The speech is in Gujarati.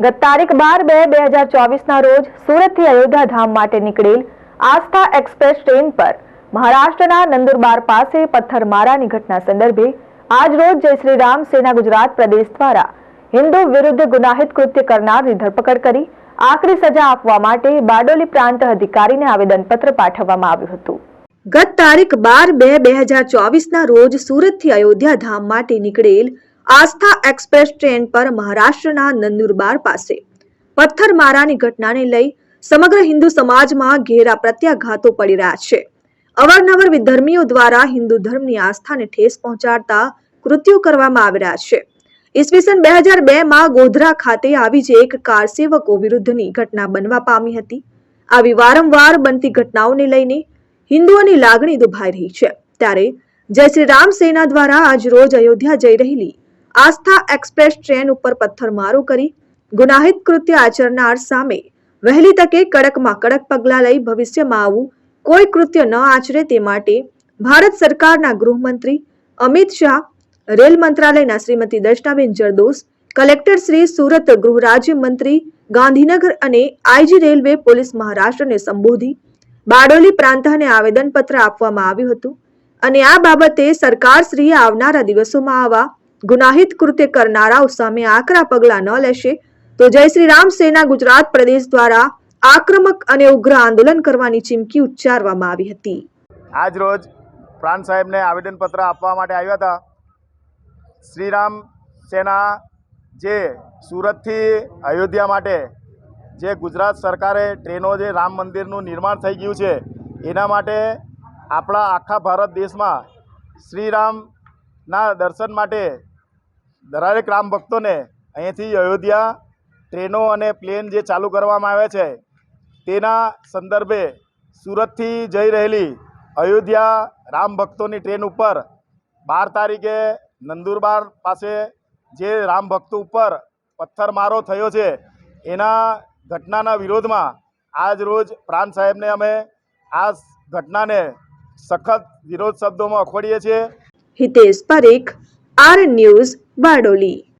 ગત તારીખ બાર બે બે હજાર ચોવીસના રોજ સુરતથી અયોધ્યા ધામ માટે નીકળેલ આસ્થા એક્સપ્રેસ ટ્રેન પર મહારાષ્ટ્રના નંદુરબાર પાસે પથ્થરમારાની ઘટના સંદર્ભે આજ રોજ જય શ્રી રામ સેના ગુજરાત પ્રદેશ દ્વારા હિન્દુ વિરુદ્ધ ગુનાહિત કૃત્ય કરનારની ધરપકડ કરી આકરી સજા આપવા માટે બારડોલી પ્રાંત અધિકારીને આવેદનપત્ર પાઠવવામાં આવ્યું હતું. ગત તારીખ બાર બે બે હજાર ચોવીસના રોજ સુરતથી અયોધ્યા ધામ માટે નીકળેલ આસ્થા એક્સપ્રેસ ટ્રેન પર મહારાષ્ટ્રના નંદુરબાર પાસે. પથ્થરમારાની ઘટનાને લઈ સમગ્ર હિન્દુ સમાજમાં ઘેરા પ્રત્યાઘાતો પડી રહ્યા છે. અવારનવાર વિધર્મીઓ દ્વારા હિન્દુ ધર્મની આસ્થાને ઠેસ પહોંચાડતા કૃત્યો કરવામાં આવી રહ્યા છે. ઈસવીસન બે હજાર બે માં ગોધરા ખાતે આવી જ એક કાર સેવકો વિરુદ્ધની ઘટના બનવા પામી હતી. આવી વારંવાર બનતી ઘટનાઓને લઈને હિન્દુઓની લાગણી દુભાઈ રહી છે. ત્યારે જય શ્રી રામ સેના દ્વારા આજ રોજ અયોધ્યા જઈ રહેલી આસ્થા એક્સપ્રેસ ટ્રેન ઉપર પથ્થરમારો કરી ગુનાહિત કૃત્ય આચરનાર સામે વહેલી તકે કડકમાં કડક પગલાં લઈ ભવિષ્યમાં આવું કોઈ કૃત્ય ન આચરે તે માટે ભારત સરકારના ગૃહમંત્રી અમિત શાહ, રેલ મંત્રાલયના શ્રીમતી દર્શનાબેન જરદોસ, કલેક્ટર શ્રી સુરત ગૃહ રાજ્ય મંત્રી ગાંધીનગર અને આઈજી રેલવે પોલીસ મહારાષ્ટ્રને સંબોધી બારડોલી પ્રાંતને આવેદનપત્ર આપવામાં આવ્યું હતું અને આ બાબતે સરકારશ્રીએ આવનારા દિવસોમાં આવા ગુનાહિત કૃત્ય કરનારાઓ સામે આકરા પગલાં ન લેશે, તો જય શ્રી રામ સેના ગુજરાત પ્રદેશ દ્વારા આક્રમક અને ઉગ્ર આંદોલન કરવાની ચીમકી ઉચ્ચારવામાં આવી હતી. આજ રોજ પ્રાણ સાહેબને આવેદનપત્ર આપવા માટે આવ્યા હતા. શ્રીરામ સેના જે સુરતથી અયોધ્યા માટે જે ગુજરાત સરકારે ટ્રેનો જે રામ મંદિરનું નિર્માણ થઈ ગયું છે, એના માટે આપણા આખા ભારત દેશમાં શ્રીરામના દર્શન માટે દરેક રામ ભક્તોને અહીંથી અયોધ્યા ટ્રેનો અને પ્લેન જે ચાલુ કરવામાં આવે છે, તેના સંદર્ભે સુરતથી જઈ રહેલી અયોધ્યા રામ ભક્તોની ટ્રેન ઉપર બાર તારીખે નંદુરબાર પાસે જે રામ ભક્તો ઉપર પથ્થરમારો થયો છે, એના ઘટનાના વિરોધમાં આજ રોજ પ્રાંત સાહેબને અમે આ ઘટનાને સખત વિરોધ શબ્દોમાં અખોડીએ છીએ. Hitesh Parekh R news Bardoli